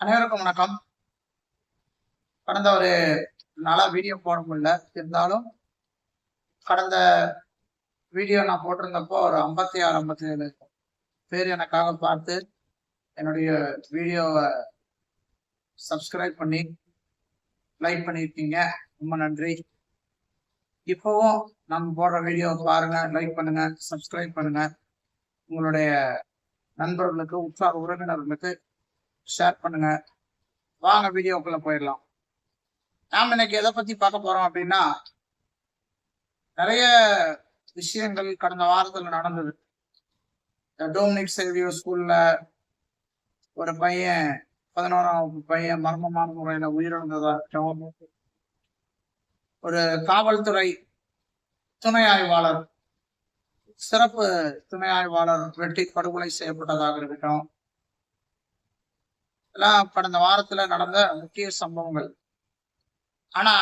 அனைவருக்கும் வணக்கம். கடந்த ஒரு நாளா வீடியோ போட முடியல. இருந்தாலும் கடந்த வீடியோ நான் போட்டிருந்தப்போ ஒரு ஐம்பத்தி ஆறு ஐம்பத்தி ஏழு பேர் எனக்காக பார்த்து என்னுடைய வீடியோவை சப்ஸ்கிரைப் பண்ணி லைக் பண்ணியிருக்கீங்க. ரொம்ப நன்றி. இப்போவும் நம்ம போடுற வீடியோவை பாருங்க லைக் பண்ணுங்க சப்ஸ்கிரைப் பண்ணுங்க. உங்களுடைய நண்பர்களுக்கு உற்சாக உறவினர்களுக்கு ஷேர் பண்ணுங்க. வாங்க வீடியோக்குள்ள போயிடலாம். நாம் இன்னைக்கு எதை பத்தி பார்க்க போறோம் அப்படின்னா நிறைய விஷயங்கள் கடந்த வாரத்தில் நடந்தது. டோமினிக் சேவியோ ஸ்கூல்ல ஒரு பையன் பதினோராம் வகுப்பு பையன் மர்மமான முறையில உயிரிழந்ததா ஒரு காவல்துறை துணை ஆய்வாளர் சிறப்பு துணை ஆய்வாளர் வெட்டி படுகொலை செய்யப்பட்டதாக இருக்கட்டும். எல்லாம் கடந்த வாரத்துல நடந்த முக்கிய சம்பவங்கள். ஆனா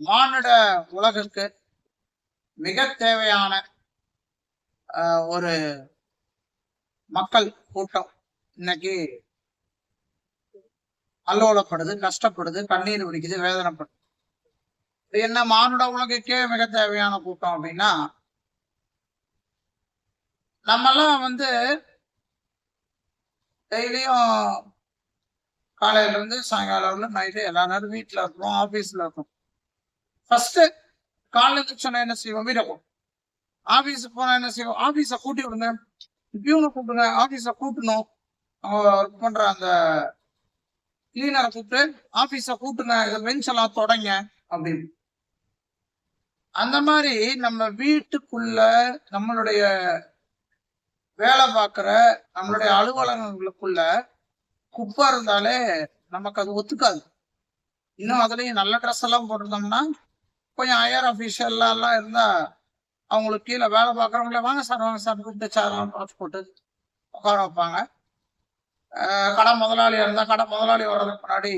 மானிட உலகிற்கு மிக தேவையான ஒரு மக்கள் கூட்டம் இன்னைக்கு அல்லோலப்படுது கஷ்டப்படுது கண்ணீர் வடிக்குது வேதனைப்படுது. இது என்ன மானுட உலகுக்கே மிக தேவையான கூட்டம் அப்படின்னா நம்மெல்லாம் வந்து டெய்லியும் காலையில இருந்து சாயங்காலம் வரலும் நைட்டு எல்லா நேரம் வீட்டில் இருக்கிறோம் ஆஃபீஸில் இருக்கோம் ஃபர்ஸ்ட்டு காலையில் சொன்னால் என்ன செய்வோம்? வீட போகும் போனால் என்ன செய்வோம்? ஆஃபீஸை கூட்டி விடுங்க. பியூனை கூப்பிடுங்க. ஆஃபீஸை கூட்டணும். அவங்க ஒர்க் பண்ற அந்த கிளீனரை கூப்பிட்டு ஆஃபீஸை கூட்டுங்க. இதை பெஞ்ச் எல்லாம் தொடங்க. அப்படின்னு. அந்த மாதிரி நம்ம வீட்டுக்குள்ள நம்மளுடைய வேலை பார்க்குற நம்மளுடைய அலுவலகங்களுக்குள்ள குப்பை இருந்தாலே நமக்கு அது ஒத்துக்காது. இன்னும் அதுலேயும் நல்ல ட்ரெஸ் எல்லாம் போட்டிருந்தோம்னா கொஞ்சம் ஹையர் அஃபீஷியல்லாம் இருந்தால் அவங்களுக்கு கீழே வேலை பார்க்குறவங்களே வாங்க சார் வாங்க சார் கூப்பிட்டு சேரெல்லாம் பார்த்து போட்டு உட்கார வைப்பாங்க. கடை முதலாளியா இருந்தால் கடை முதலாளி வர்றதுக்கு முன்னாடி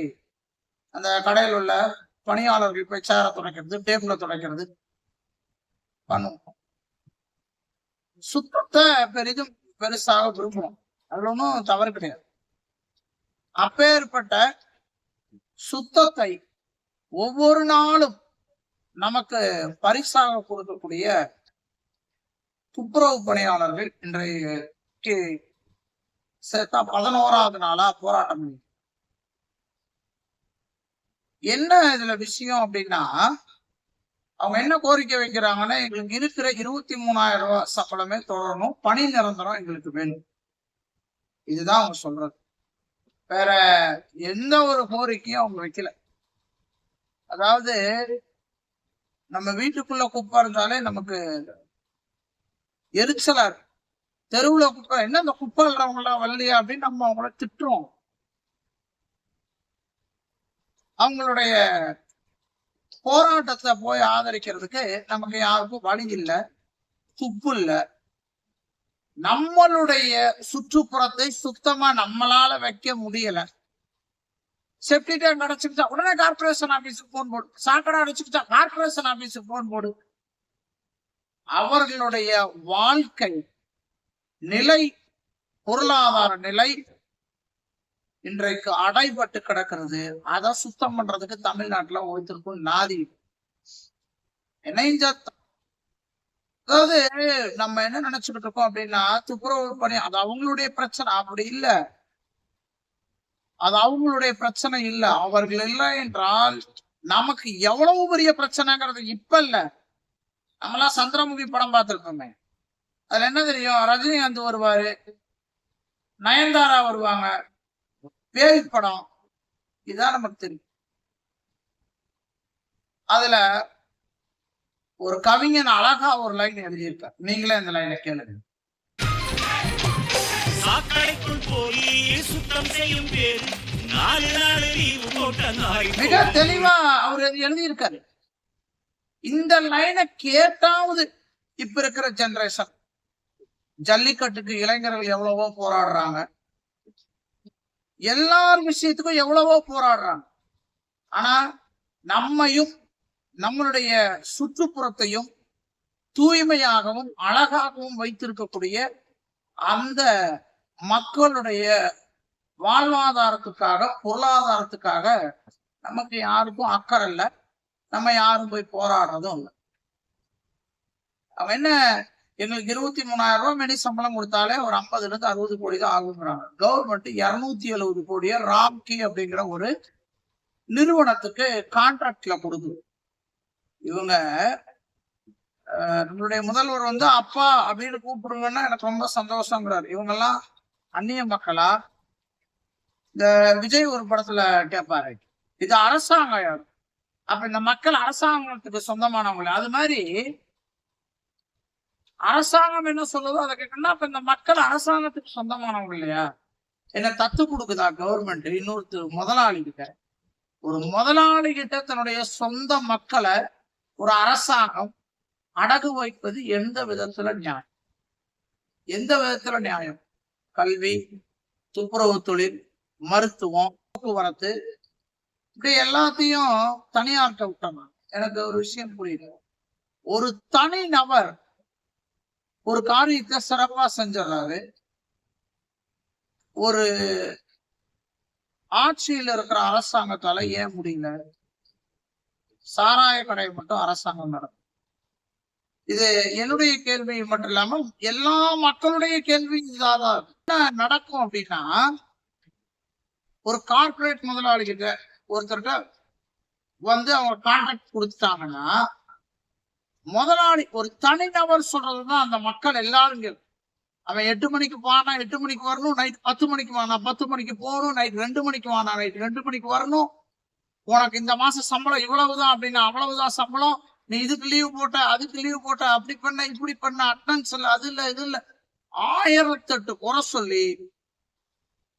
அந்த கடையில் உள்ள பணியாளர்கள் போய் சேரை துடைக்கிறது டேபிளை துடைக்கிறது பண்ணுவோம். சுத்தத்தை பெரிதும் பெருசாக விரும்புவோம். அதுல ஒன்றும் தவறு கிடையாது. அப்பேற்பட்ட சுத்தத்தை ஒவ்வொரு நாளும் நமக்கு பரிசாக கொடுக்கக்கூடிய துப்புரவு பணியாளர்கள் இன்றைக்கு சேர்த்தா பதினோராவது நாளா போராட்டம் என்ன இதுல விஷயம் அப்படின்னா அவங்க என்ன கோரிக்கை வைக்கிறாங்கன்னா எங்களுக்கு இருக்கிற இருபத்தி மூணாயிரம் ரூபாய் சம்பளமே தொடரணும். பணி நிரந்தரம் எங்களுக்கு வேணும். இதுதான் அவங்க சொல்றது. வேற எந்த ஒரு கோரிக்கையும் அவங்க வைக்கல. அதாவது நம்ம வீட்டுக்குள்ள குப்பை இருந்தாலே நமக்கு எரிச்சலா இருக்கு தெருவுல குப்பை என்ன அந்த குப்பை இல்லாதவங்க எல்லாம் வரலையா அப்படின்னு நம்ம அவங்கள திட்டுறோம். அவங்களுடைய போராட்டத்தை போய் ஆதரிக்கிறதுக்கு நமக்கு யாருக்கும் வழி இல்லை துப்பு இல்லை. நம்மளுடைய சுற்றுப்புறத்தை சுத்தமா நம்மளால வைக்க முடியல. செப்டி டேங்க் அடைச்சுக்கிட்டா உடனே கார்பரேஷன் ஆபீஸுக்கு போன் போடு. சாக்கடை அடைச்சுக்கிட்டா கார்பரேஷன் ஆபீஸுக்கு போன் போடு. அவர்களுடைய வாழ்க்கை நிலை பொருளாதார நிலை இன்றைக்கு அடைபட்டு கிடக்கிறது அதை சுத்தம் பண்றதுக்கு தமிழ்நாட்டுல ஒருத்தருக்கும் நாதி இணைஞ்ச அதாவது நம்ம என்ன நினைச்சுக்கிட்டு இருக்கோம் அப்படின்னா துப்புரவு பணி அது அவங்களுடைய பிரச்சனை அப்படி இல்ல. அது அவங்களுடைய பிரச்சனை இல்ல. அவர்கள் இல்லை என்றால் நமக்கு எவ்வளவு பெரிய பிரச்சனைங்கிறது இப்ப இல்ல. நம்மளாம் சந்திரமுகி படம் பார்த்திருக்கோமே. அதுல என்ன தெரியும்? ரஜினிகாந்த் வருவாரு நயன்தாரா வருவாங்க. பேய் படம். இதுதான் நமக்கு தெரியும். அதுல ஒரு கவிஞன் அழகா ஒரு லைன் எழுதியிருக்கார் நீங்களே இந்த லைனை கேளுங்க. மிக தெளிவா அவர் எழுதியிருக்காரு. இந்த லைனை கேட்டாவது இப்ப இருக்கிற ஜெனரேஷன் ஜல்லிக்கட்டுக்கு இளைஞர்கள் எவ்வளவோ போராடுறாங்க. எல்லார் விஷயத்துக்கும் எவ்வளவோ போராடுறாங்க. ஆனா நம்மையும் நம்மளுடைய சுற்றுப்புறத்தையும் தூய்மையாகவும் அழகாகவும் வைத்திருக்கக்கூடிய அந்த மக்களுடைய வாழ்வாதாரத்துக்காக பொருளாதாரத்துக்காக நமக்கு யாருக்கும் அக்கறை இல்லை. நம்ம யாரும் போய் போராடுறதும் இல்லை. அவன் என்ன எங்களுக்கு இருபத்தி மூணாயிரம் ரூபாய் மினி சம்பளம் கொடுத்தாலே ஒரு ஐம்பதுல இருந்து அறுபது கோடி தான் ஆகுங்கிறாங்க கவர்மெண்ட் இருநூத்தி எழுபது கோடியை ராம்கி அப்படிங்கிற ஒரு நிறுவனத்துக்கு கான்ட்ராக்ட்ல கொடுக்குது. இவங்க அஹ், நம்மளுடைய முதல்வர் வந்து அப்பா அப்படின்னு கூப்பிடுங்கன்னா எனக்கு ரொம்ப சந்தோஷங்கிறாரு. இவங்கெல்லாம் அந்நிய மக்களா? இந்த விஜய் ஒரு படத்துல கேட்பாரு இது அரசாங்கம். அப்ப இந்த மக்கள் அரசாங்கத்துக்கு சொந்தமானவங்களே. அது மாதிரி அரசாங்கம் என்ன சொல்லுதோ அதை கேட்கணும்னா அப்ப இந்த மக்கள் அரசாங்கத்துக்கு சொந்தமானவங்க இல்லையா? என்ன தத்து கொடுக்குதா கவர்மெண்ட் இன்னொருத்தர் முதலாளி கிட்ட. ஒரு முதலாளி கிட்ட தன்னுடைய சொந்த மக்களை ஒரு அரசாங்கம் அடகு வைப்பது எந்த விதத்துல நியாயம்? எந்த விதத்துல நியாயம்? கல்வி துப்புரவு தொழில் மருத்துவம் போக்குவரத்து இப்படி எல்லாத்தையும் தனியார்கிட்ட விட்டாங்க எனக்கு ஒரு விஷயம் புரியுது. ஒரு தனி நபர் ஒரு காரியத்தை சிறப்பா செஞ்சிடறாரு. ஒரு ஆட்சியில் இருக்கிற அரசாங்கத்தால ஏன் முடியல? சாராய கடை மட்டும் அரசாங்கம் நடக்கும் இது என்னுடைய கேள்வி மட்டும் இல்லாம எல்லா மக்களுடைய கேள்வி இதாதான் நடக்கும் அப்படின்னா ஒரு கார்ப்பரேட் முதலாளி கிட்ட ஒருத்தர்கிட்ட வந்து அவங்க கான்ட்ராக்ட் கொடுத்துட்டாங்கன்னா முதலாளி ஒரு தனிநபர் சொல்றதுதான் அந்த மக்கள் எல்லாரும் அவன் எட்டு மணிக்கு போனா எட்டு மணிக்கு வரணும் நைட் பத்து மணிக்கு வானா பத்து மணிக்கு போகணும் நைட் ரெண்டு மணிக்கு வானா நைட் ரெண்டு மணிக்கு வரணும். உனக்கு இந்த மாசம் சம்பளம் இவ்வளவுதான் அப்படின்னா அவ்வளவுதான் சம்பளம். நீ இதுக்கு லீவ் போட்ட அதுக்கு லீவ் போட்ட அப்படி பண்ண இப்படி பண்ண அட்டன்ஸ் இல்ல அது இல்ல இது இல்ல. ஆயிரத்தெட்டு குறை சொல்லி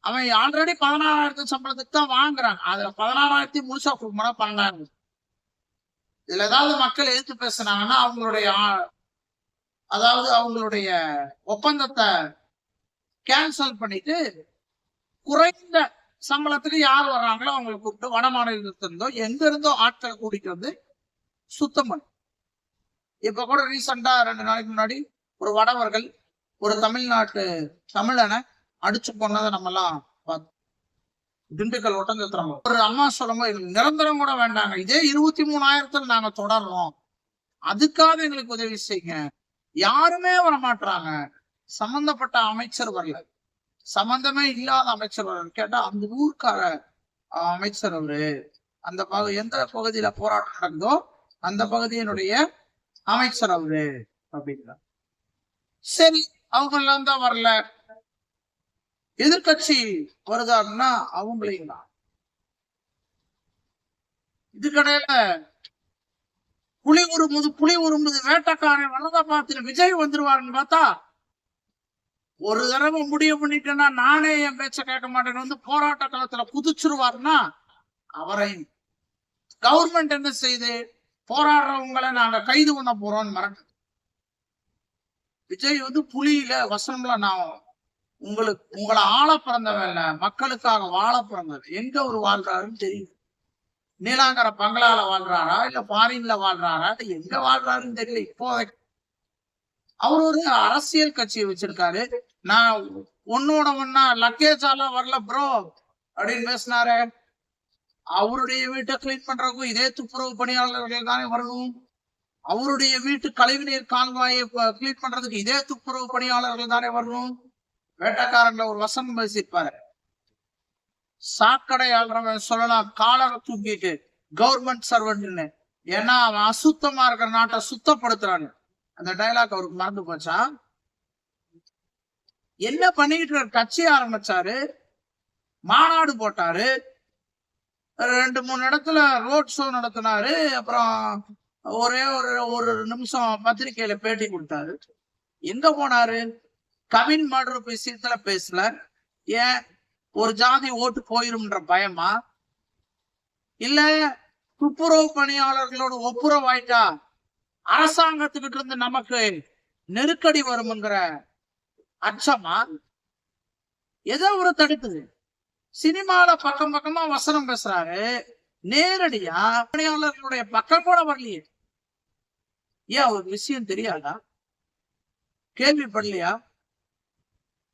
அவன் ஆல்ரெடி பதினாறாயிரத்து சம்பளத்துக்கு தான் வாங்குறான் அதுல பதினாறாயிரத்தி முழுசா கொடுக்கணும் பன்னெண்டாயிரம் இதுல ஏதாவது மக்கள் எதிர்த்து பேசுனாங்கன்னா அவங்களுடைய ஆ- அதாவது அவங்களுடைய ஒப்பந்தத்தை கேன்சல் பண்ணிட்டு குறைந்த சம்பளத்துக்கு யார் வர்றாங்களோ அவங்களை கூப்பிட்டு வட மாநிலத்திலிருந்தோ எங்க இருந்தோ ஆட்களை கூட்டிட்டு வந்து சுத்தம் பண்ணு. இப்ப கூட ரீசெண்டா ரெண்டு நாளைக்கு முன்னாடி ஒரு வடவர்கள் ஒரு தமிழ்நாட்டு தமிழனை அடிச்சு போனதை நம்ம எல்லாம் பார்த்தோம் திண்டுக்கல் ஒட்டஞ்சத்திரம் ஒரு அம்மா சொல்லும்போது எங்களுக்கு நிரந்தரம் கூட வேண்டாங்க. இதே இருபத்தி மூணாயிரத்துல நாங்க தொடர்றோம். அதுக்காக எங்களுக்கு உதவி செய்யுங்க. யாருமே வர மாட்டாங்க சம்பந்தப்பட்ட அமைச்சர் வரல. சம்பந்தமே இல்லாத அமைச்சர் வரல. கேட்டா அந்த ஊர்க்கார அமைச்சர் அவரு. அந்த பகு எந்த பகுதியில போராட்டம் நடக்குதோ அந்த பகுதியினுடைய அமைச்சர் அவரு. அப்படிங்கிறார். சரி அவங்க எல்லாம் தான் வரல. எதிர்கட்சி வருதாருன்னா அவங்களையும் தான். இதுக்கடையில புலி உருமுது புலி உருமுது வேட்டக்காரன் வலத பார்த்துட்டு விஜய் வந்துருவாருன்னு பார்த்தா ஒரு தடவை முடிவு பண்ணிட்டேன்னா நானே என் பேச்ச கேட்க மாட்டேன்னு வந்து போராட்ட களத்துல குதிச்சிருவாருன்னா அவரையும் கவர்மெண்ட் என்ன செய்யுது போராடுறவங்களை நாங்க கைது பண்ண போறோம்னு மிரட்டு விஜய் வந்து புலியில வசனம்ல நான் உங்களுக்கு உங்களை ஆள பிறந்தவன் இல்ல மக்களுக்காக வாழ பிறந்தவன். எங்க ஒரு வாழ்றாருன்னு தெரியும் நீலாங்கர பங்களால வாழ்றாரா இல்ல ஃபாரின்ல வாழ்றாரா இல்ல எங்க வாழ்றாருன்னு தெரியல இப்போதைக்கு. அவர் ஒரு அரசியல் கட்சியை வச்சிருக்காரு. நான் உன்னோட ஒன்னா லக்கேஜாலாம் வரல ப்ரோ அப்படின்னு பேசினாரு. அவருடைய வீட்டை கிளீன் பண்றதுக்கும் இதே துப்புரவு பணியாளர்கள் தானே வரணும். அவருடைய வீட்டு கழிவுநீர் கால்வாயை கிளீன் பண்றதுக்கு இதே துப்புரவு பணியாளர்கள் தானே வரணும். வேட்டக்காரன்ல ஒரு வசனம் பேசியிருப்பாரு. சாக்கடை ஆள்றவன் சொல்லலாம் காலரை தூக்கிட்டு கவர்மெண்ட் சர்வெண்ட்னு ஏன்னா அவன் அசுத்தமா இருக்கிற நாட்டை சுத்தப்படுத்துறான்னு அந்த டைலாக் அவருக்கு மறந்து போச்சா? என்ன பண்ணிட்டு இருக்காரு? கட்சி ஆரம்பிச்சாரு. மாநாடு போட்டாரு. ரெண்டு மூணு இடத்துல ரோட் ஷோ நடத்தினாரு. அப்புறம் ஒரே ஒரு ஒரு நிமிஷம் பத்திரிகையில பேட்டி கொடுத்தாரு. எங்க போனாரு? கவின் மர்டர் விஷயத்துல பேசல ஏன்? ஒரு ஜாதி ஓட்டு போயிரும்ன்ற பயமா? இல்ல துப்புரவு பணியாளர்களோட ஒப்புரவாயிட்டா? அரசாங்கத்துக்கிட்ட இருந்து நமக்கு நெருக்கடி வரும்ங்கிற அச்சமா? ஏதோ ஒரு தடுக்குது. சினிமால பக்கம் பக்கமா வசனம் பேசுறாரு. நேரடியா பணியாளர்களுடைய பக்கம் கூட வரலையே. ஏன் ஒரு விஷயம் தெரியாதா? கேள்விப்படலையா?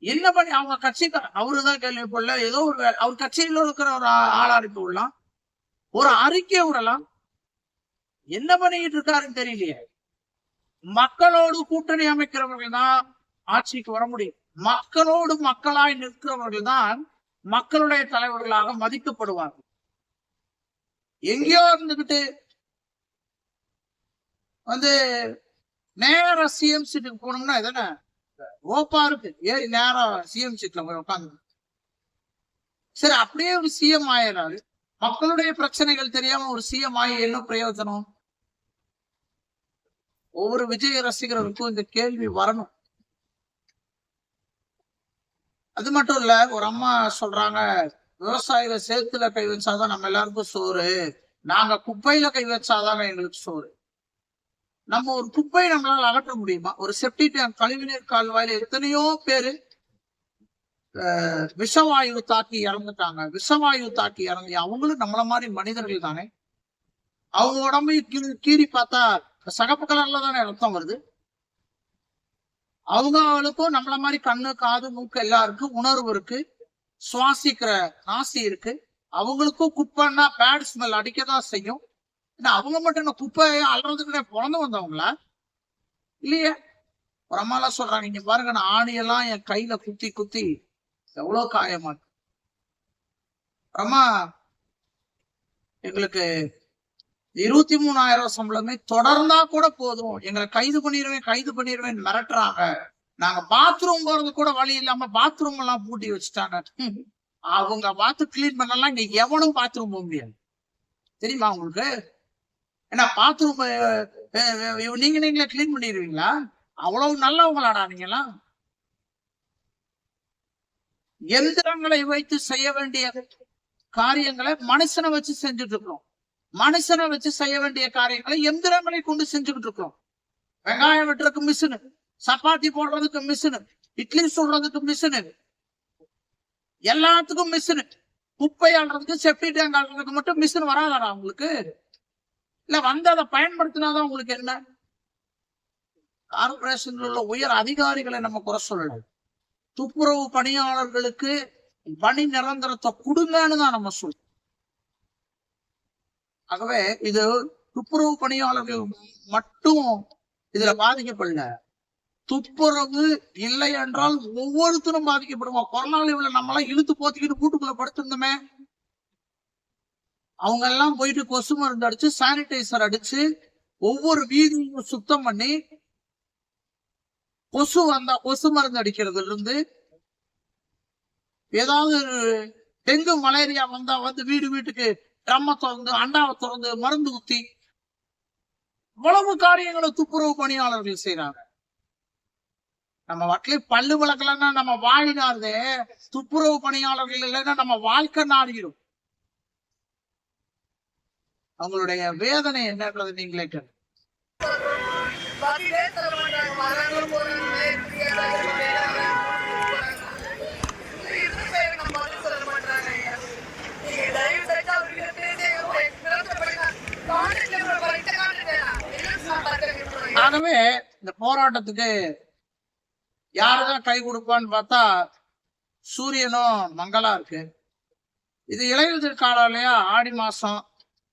என்ன பண்ணி அவங்க கட்சிக்கார அவருதான் கேள்விப்படல ஏதோ ஒரு அவர் கட்சியில இருக்கிற ஒரு ஆ- ஆள் விடலாம் ஒரு அறிக்கை விடலாம் என்ன பண்ணிக்கிட்டு இருக்காருன்னு தெரியலையே. மக்களோடு கூட்டணி அமைக்கிறவர்கள் தான் ஆட்சிக்கு வர முடியும். மக்களோடு மக்களாய் நிற்கிறவர்கள் தான் மக்களுடைய தலைவர்களாக மதிக்கப்படுவார்கள். எங்கேயோ இருந்துகிட்டு வந்து நேர சிஎம் சீட்டுக்கு போனோம்னா எதானே ஓப்பா இருக்கு. ஏறி நேரா சிஎம் சீட்ல போய் உட்காந்து சரி அப்படியே ஒரு சிஎம் ஆயிடாரு மக்களுடைய பிரச்சனைகள் தெரியாம ஒரு சிஎம் ஆகி என்ன பிரயோஜனம்? ஒவ்வொரு விஜய் ரசிகர்களுக்கும் இந்த கேள்வி வரணும். அது மட்டும் இல்ல ஒரு அம்மா சொல்றாங்க விவசாயிகள் சேத்துல கை வச்சாதான் நம்ம எல்லாருக்கும் சோறு. நாங்க குப்பையில கை வச்சாதாங்க எங்களுக்கு சோறு. நம்ம ஒரு குப்பை நம்மளால அகற்ற முடியுமா? ஒரு செப்டி டேங்க் கழிவுநீர் கால்வாயில எத்தனையோ பேரு விஷவாயு தாக்கி இறந்துட்டாங்க. விஷவாயு தாக்கி இறந்து அவங்களும் நம்மள மாதிரி மனிதர்கள் தானே? அவங்க உடம்பையும் கீறி கீறி பார்த்தா சகப்பு கலர்ல தானே ரத்தம் வருது? அவங்களுக்கும் நம்மள மாதிரி கண்ணு காது மூக்கு எல்லாம் இருக்கு உணர்வு இருக்கு. சுவாசிக்கிற நாசி இருக்கு. அவங்களுக்கும் குப்பைன்னா பேட் ஸ்மெல் அடிக்கதான் செய்யும். ஏன்னா அவங்க மட்டும் என்ன குப்பையை அல்றதுக்குன்னே பிறந்து வந்தவங்களா? இல்லையே. ஒரு சொல்றாங்க இங்க பாருங்க நான் ஆணியெல்லாம் என் கையில குத்தி குத்தி எவ்வளவு காயமா இருக்கு. எங்களுக்கு இருபத்தி மூணாயிரம் சம்பளமே தொடர்ந்தா கூட போதும். எங்களை கைது பண்ணிடுவேன் கைது பண்ணிடுவேன் மிரட்டுறாங்க. நாங்க பாத்ரூம் போறது கூட வழி இல்லாம பாத்ரூம் எல்லாம் பூட்டி வச்சுட்டாங்க. அவங்க பார்த்து கிளீன் பண்ணலாம் இங்க எவனும் பாத்ரூம் போக முடியாது. தெரியுமா உங்களுக்கு? ஏன்னா பாத்ரூம் நீங்க நீங்களே கிளீன் பண்ணிடுவீங்களா? அவ்வளவு நல்லவங்களாடா நீங்களாம் எந்திரங்களை வைத்து செய்ய வேண்டிய காரியங்களை மனுஷனை வச்சு செஞ்சுட்டு இருக்கிறோம் மனுஷனை வச்சு செய்ய வேண்டிய காரியங்களை எந்திரங்களை கொண்டு செஞ்சுக்கிட்டு இருக்கிறோம் வெங்காயம் வெட்டுறதுக்கு மிஷினு சப்பாத்தி போடுறதுக்கு மிஷினு இட்லி சுடுறதுக்கு மிஷினு எல்லாத்துக்கும் மிஷினு குப்பை ஆடுறதுக்கு செப்டி டேங்க் ஆடுறதுக்கு மட்டும் மிஷின் வராதாடா உங்களுக்கு? இல்ல வந்து அதை பயன்படுத்தினாதான் உங்களுக்கு என்ன? கார்பரேஷன்ல உள்ள உயர் அதிகாரிகளை நம்ம குறை சொல்லலாம் துப்புரவு பணியாளர்களுக்கு பணி நிரந்தரத்தை கொடுங்கன்னு தான் நம்ம சொல்றோம் ஆகவே இது துப்புரவு பணியாளர்கள் மட்டும் இதுல பாதிக்கப்படல. துப்புரவு இல்லை என்றால் ஒவ்வொருத்தரும் பாதிக்கப்படுவோம் கொரோனா லீவ்ல நம்மளாம் இழுத்து போத்திக்கிட்டு கூட்டுக்குள்ள படுத்திருந்தோமே. அவங்க எல்லாம் போயிட்டு கொசு மருந்து அடிச்சு சானிடைசர் அடிச்சு ஒவ்வொரு வீதியும் சுத்தம் பண்ணி கொசு வந்தா கொசு மருந்து அடிக்கிறதுல இருந்து ஏதாவது டெங்கு மலேரியா வந்தா வந்து வீடு வீட்டுக்கு ட்ரம்மை திறந்து அண்டாவை திறந்து மருந்து ஊத்தி இவ்வளவு காரியங்களை துப்புரவு பணியாளர்கள் செய்யறாங்க நம்ம வட்டில பல்லு விளக்கலன்னா நம்ம வாழினாருதே துப்புரவு பணியாளர்கள் இல்லைன்னா நம்ம வாழ்க்கை நாடுகிறோம் அவங்களுடைய வேதனை கான்டாக்ட் என்ன பார்த்துருக்கீங்க ஆகவே இந்த போராட்டத்துக்கு யாருதான் கை கொடுப்பான்னு பார்த்தா சூரியனும் மங்களா இருக்கு. இது இலையுதிர் காலம் இல்லையா ஆடி மாசம்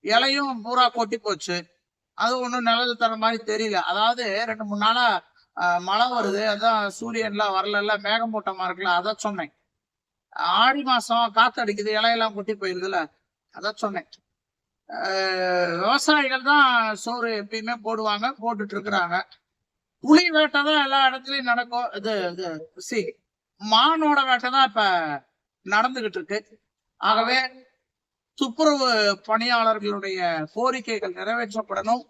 இலையும் பூரா கொட்டி போச்சு. அது ஒன்றும் நிழல் தர மாதிரி தெரியல. அதாவது ரெண்டு மூணு நாளா மழை வருது. அதான் சூரியன்லாம் வரல மேகமூட்டமா இருக்குல்ல அதான் சொன்னேன். ஆடி மாசம் காத்தடிக்குது இலையெல்லாம் கொட்டி போயிருதுல அதான் சொன்னேன். விவசாயிகள் தான் சோறு எப்பயுமே போடுவாங்க போட்டுட்டு இருக்கிறாங்க. புலி வேட்டை தான் எல்லா இடத்துலயும் நடக்கும். இது இது சி மானோட வேட்டை தான் இப்ப நடந்துகிட்டு இருக்கு. ஆகவே துப்புரவு பணியாளர்களுடைய கோரிக்கைகள் நிறைவேற்றப்படணும்.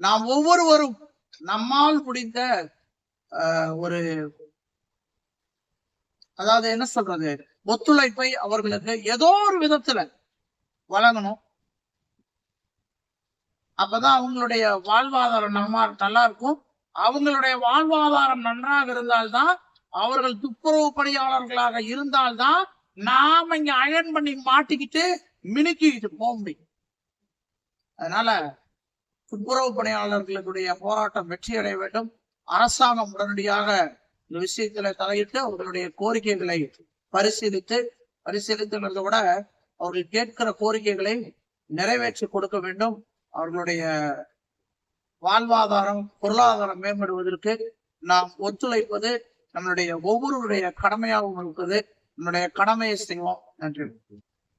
நாம் ஒவ்வொருவரும் நம்மால் முடிந்த ஆஹ், ஒரு அதாவது என்ன சொல்றது? ஒத்துழைப்பை அவர்களுக்கு ஏதோ ஒரு விதத்துல வழங்கணும். அப்பதான் அவங்களுடைய வாழ்வாதாரம் நம்ம நல்லா இருக்கும். அவங்களுடைய வாழ்வாதாரம் நன்றாக இருந்தால்தான் அவர்கள் துப்புரவு பணியாளர்களாக இருந்தால்தான் நாம இங்க அயன் பண்ணி மாட்டிக்கிட்டு மினுக்கிட்டு போக முடியும் அதனால துப்புரவு பணியாளர்களுடைய போராட்டம் வெற்றி அடைய வேண்டும். அரசாங்கம் உடனடியாக இந்த விஷயத்துல தலையிட்டு அவர்களுடைய கோரிக்கைகளை பரிசீலித்து பரிசீலித்துங்கிறத விட அவர்கள் கேட்கிற கோரிக்கைகளை நிறைவேற்றி கொடுக்க வேண்டும். அவர்களுடைய வாழ்வாதாரம் பொருளாதாரம் மேம்படுவதற்கு நாம் ஒத்துழைப்பது நம்மளுடைய ஒவ்வொருடைய கடமையாகவும் இருப்பது நம்முடைய கடமையை செய்வோம். நன்றி.